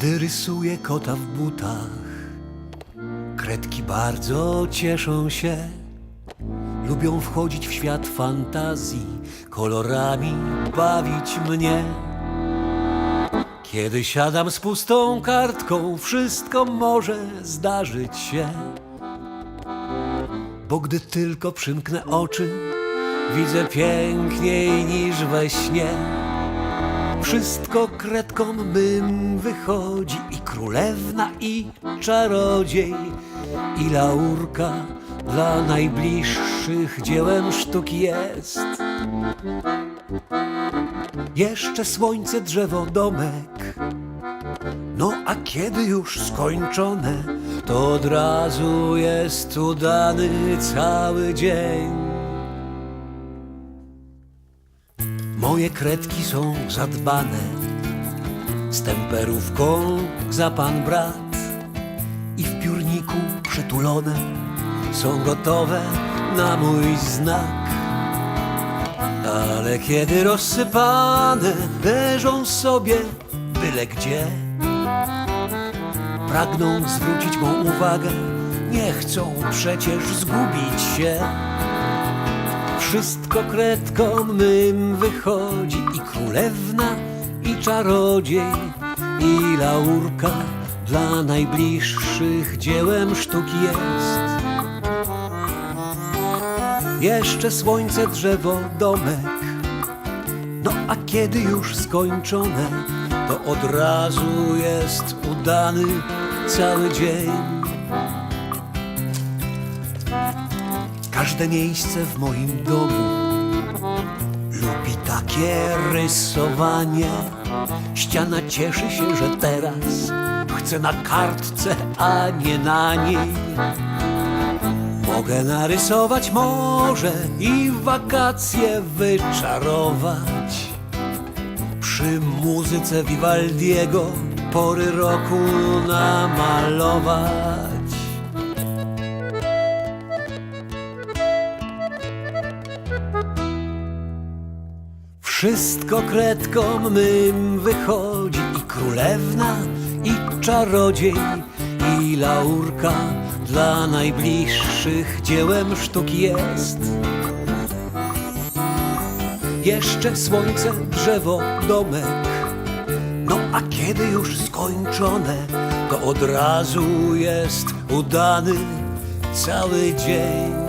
Kiedy rysuję kota w butach, kredki bardzo cieszą się. Lubią wchodzić w świat fantazji, kolorami bawić mnie. Kiedy siadam z pustą kartką, wszystko może zdarzyć się. Bo gdy tylko przymknę oczy, widzę piękniej niż we śnie. Wszystko kredką bym wychodzi i królewna i czarodziej i laurka dla najbliższych dziełem sztuki jest. Jeszcze słońce, drzewo, domek. No a kiedy już skończone, to od razu jest udany cały dzień. Moje kredki są zadbane, z temperówką za pan brat i w piórniku przytulone są gotowe na mój znak. Ale kiedy rozsypane leżą sobie byle gdzie, pragną zwrócić mą uwagę, nie chcą przecież zgubić się. Wszystko kredką mym wychodzi i królewna, i czarodziej, i laurka dla najbliższych dziełem sztuki jest. Jeszcze słońce, drzewo, domek. No a kiedy już skończone, to od razu jest udany cały dzień. Każde miejsce w moim domu lubi takie rysowanie. Ściana cieszy się, że teraz chce na kartce, a nie na niej. Mogę narysować morze i wakacje wyczarować. Przy muzyce Vivaldiego pory roku namalować. Wszystko kredką mym wychodzi i królewna, i czarodziej, i laurka dla najbliższych dziełem sztuki jest. Jeszcze słońce, drzewo, domek. No a kiedy już skończone, to od razu jest udany cały dzień.